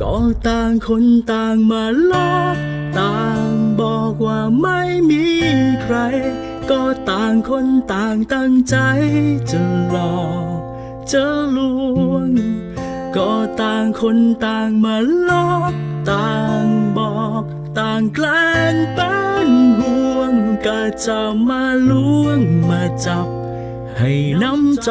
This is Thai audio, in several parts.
ก็ต่างคนต่างมาลอกต่างบอกว่าไม่มีใคร ก็ต่างคนต่างตั้งใจจะหลอกจะลวง ก็ต่างคนต่างมาลอกต่างบอกต่างแกล้งเป็นห่วงก็จะมาล้วงมาจับให้น้ำใจ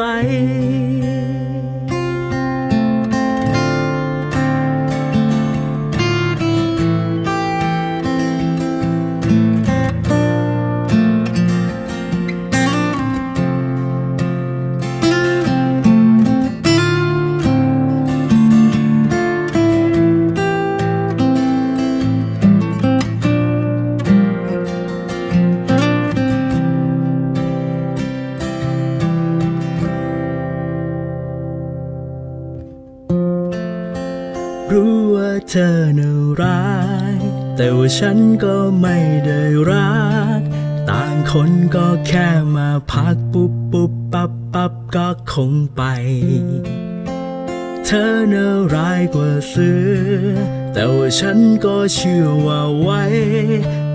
รู้ว่าเธอน่ารัก แต่ว่าฉันก็ไม่ได้รัก ต่างคนก็แค่มาพักปุ๊บปุ๊บปับปับก็คงไป เธอน่าร้ายกว่าเสือ แต่ว่าฉันก็เชื่อว่าไว้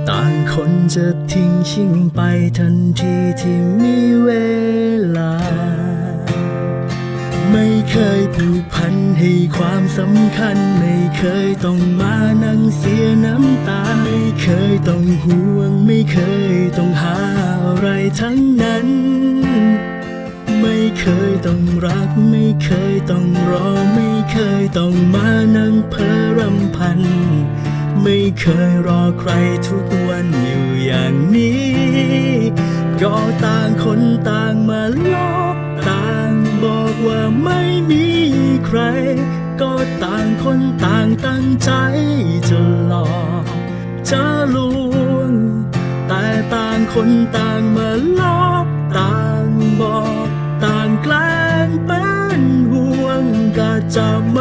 ต่างคนจะทิ้งชิงไปทันทีที่มี ให้ความสำคัญไม่เคยต้องมานั่งเสียน้ำตา ไม่เคยต้องห่วง ไม่เคยต้องหาอะไรทั้งนั้น ไม่เคยต้องรัก ไม่เคยต้องรอ ไม่เคยต้องมานั่งเพ้อรำพัน ไม่เคยรอใครทุกวันอยู่อย่างนี้ ก็ต่างคนต่างมาลอกต่างบอกว่าไม่ ใคร ก็ต่างคนต่างตั้งใจจะหลอกจะลวง แต่ต่างคนต่างมาลอกต่างบอก ต่างแกล้งเป็นห่วงก็จะม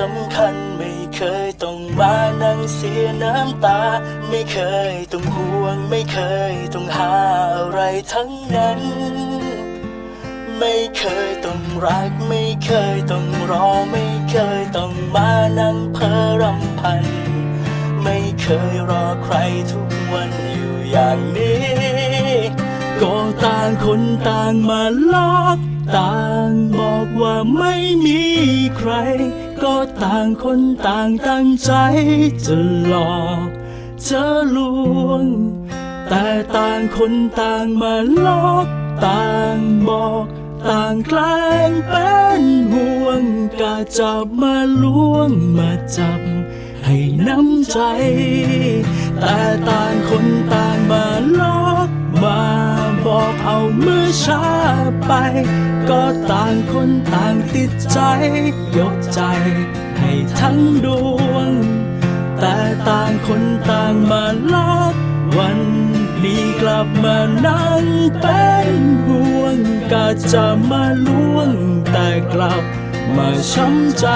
สำคัญไม่เคยต้องมานั่งเสียน้ำตา ไม่เคยต้องห่วง ไม่เคยต้องหาอะไรทั้งนั้น ไม่เคยต้องรัก ไม่เคยต้องรอ ไม่เคยต้องมานั่งเพ้อรำพัน ไม่เคยรอใครทุกวันอยู่อย่างนี้างคนต่างมาลอก ต่างบอกว่าไม่มีใคร ก็ต่างคนต่างตั้งใจจะหลอกจะลวง แต่ต่างคนต่างมาลอก ต่างบอก ต่างแกล้งเป็นห่วงกาจับมาล้วงมาจับให้น้ำใจ แต่ต่างคนต่างมาลอก อกเอาเมื่อช้าไป ก็ต่างคนต่างติดใจ ยกใจให้ทั้งดวง แต่ต่างคนต่างมาลอกวันนี้กลับมานั่งเป็นห่วงก็จะมาล้วงแต่กลับมาช้ำใจ